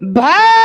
Bye.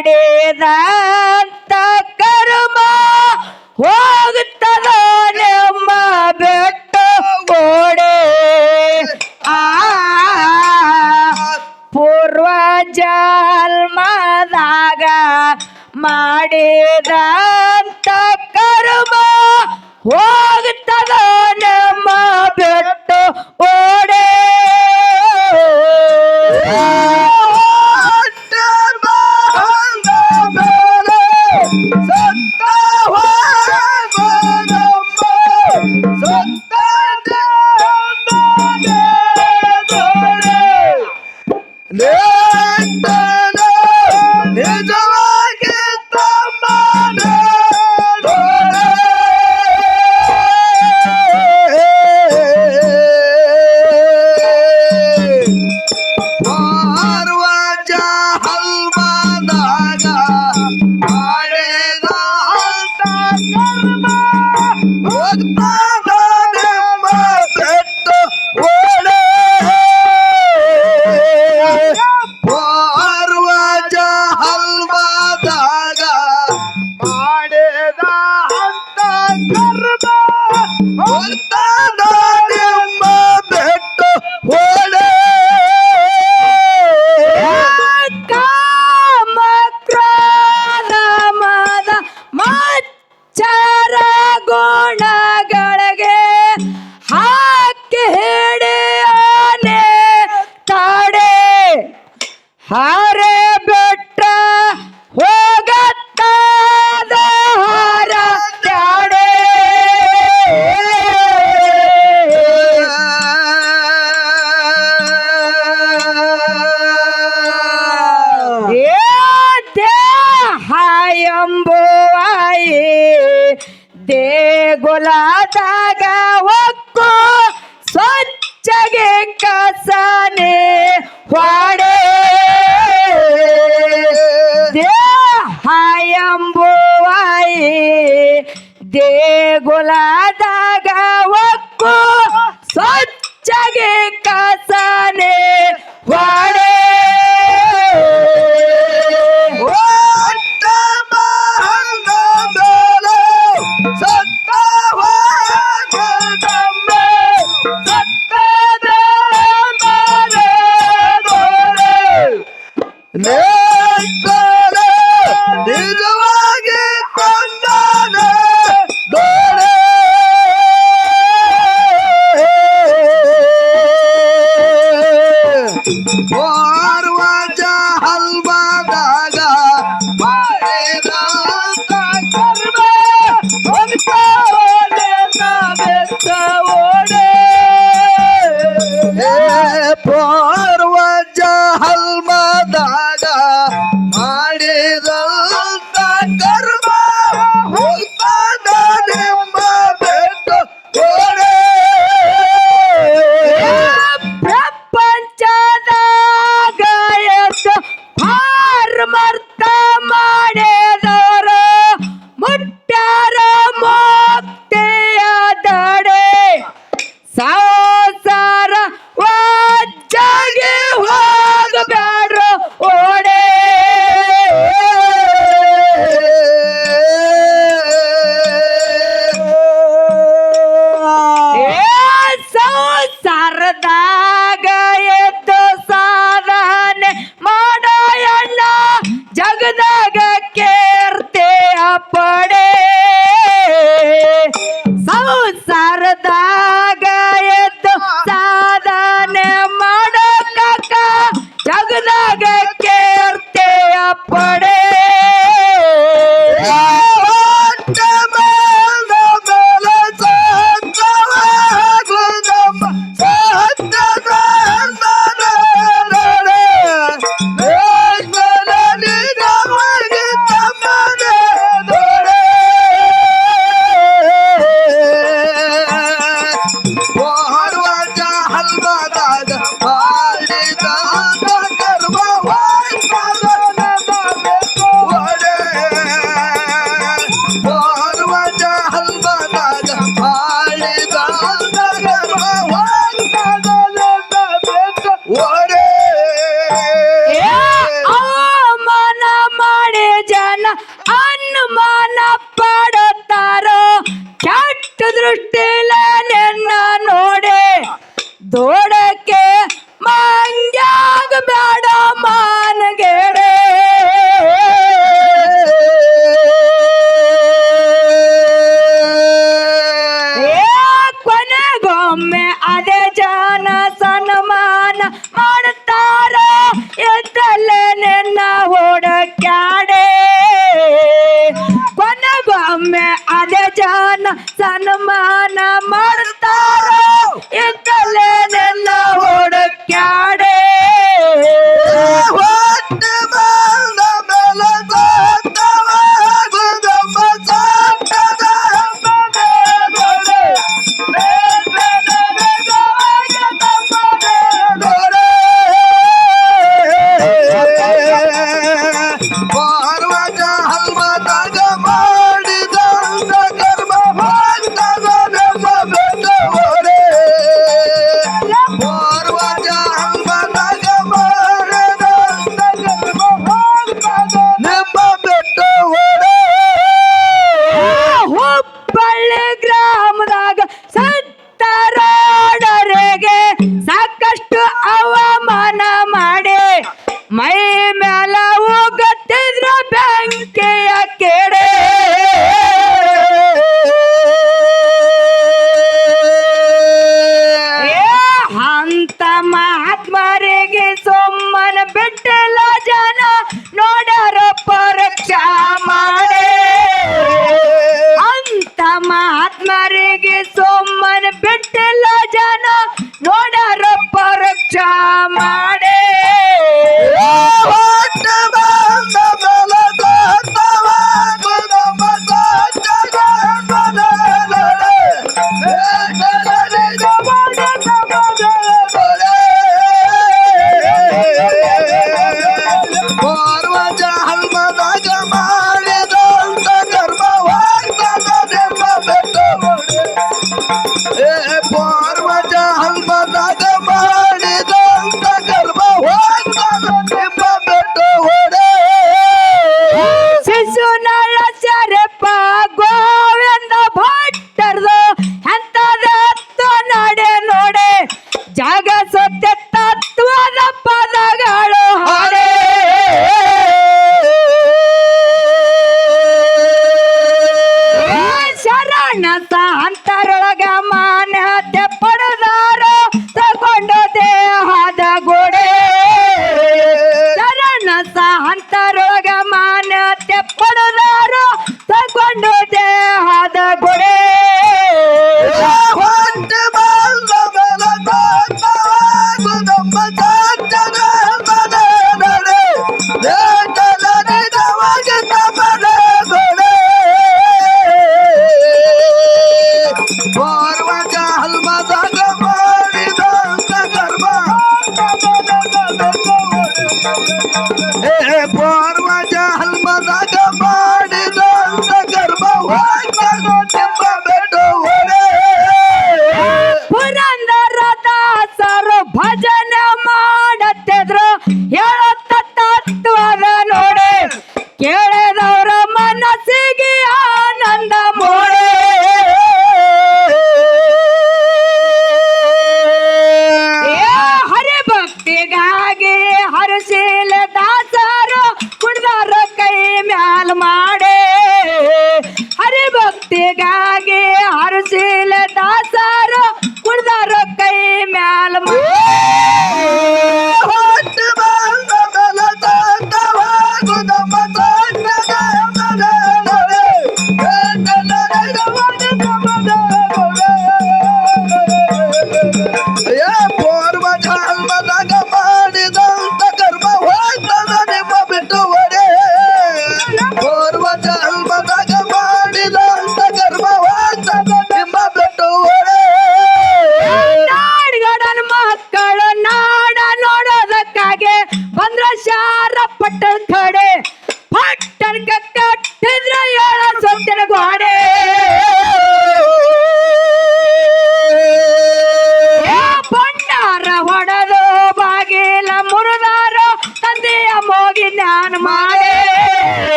ಮಾಡಿದಂತ ಕರ್ಮ ಹೋಗುತ್ತದ ನಮ್ಮ ಬೆಟ್ಟ ಗೋಡೆ ಆ ಪೂರ್ವ ಜನ್ಮದಾಗ ಮಾಡಿದಂತ ಕರ್ಮ ಹೋ What the? ದೇಗುಲದಾಗ ಒಕ್ಕು ಸ್ವಚ್ಛಗೆ ಕಸನೆ ಹೊಡೆ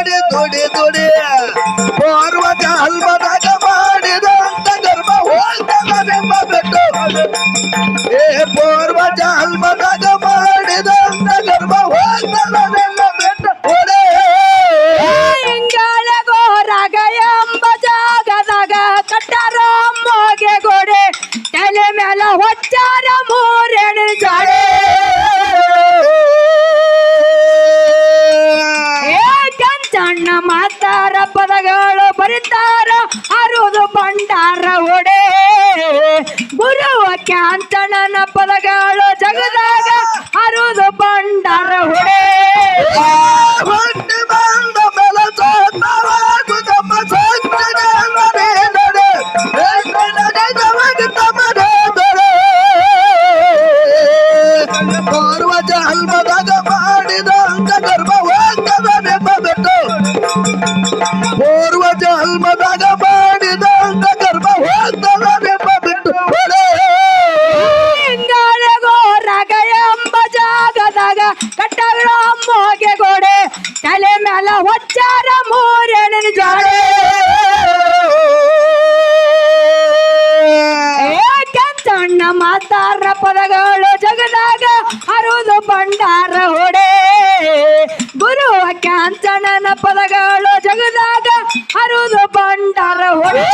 ದುಡಿ ದುಡಿ ದುಡಿ. ಪೂರ್ವಜ ಹಲ್ಮದಾಗ ಮಾಡಿದಂತ ಧರ್ಮ ಹೋಗ್ತದೆಂಬ ಬಿಟ್ಟು. ಏ ಪೂರ್ವಜ ಮಾಡಿದ ಮಾಡಿದಂತ ಧರ್ಮ ಹೋಗ್ತದೆ ಬಣ್ಣ ಮಾಡ್ತಾರ ಪದಗಳು ಬರೀತಾರ ಅರುದು ಭಂಡಾರ ಒಡೆ. ಗುರುವ ಕ್ಯಾಂತಣನ ಪದಗಳು ಜಗದಾಗ ಅರುದು ಭಂಡಾರ ಒಡೆ. Abraham. ಜಗದಾಗ ಹರಿದು ಬಂಡಾರ ಹೊಟ್ಟೆ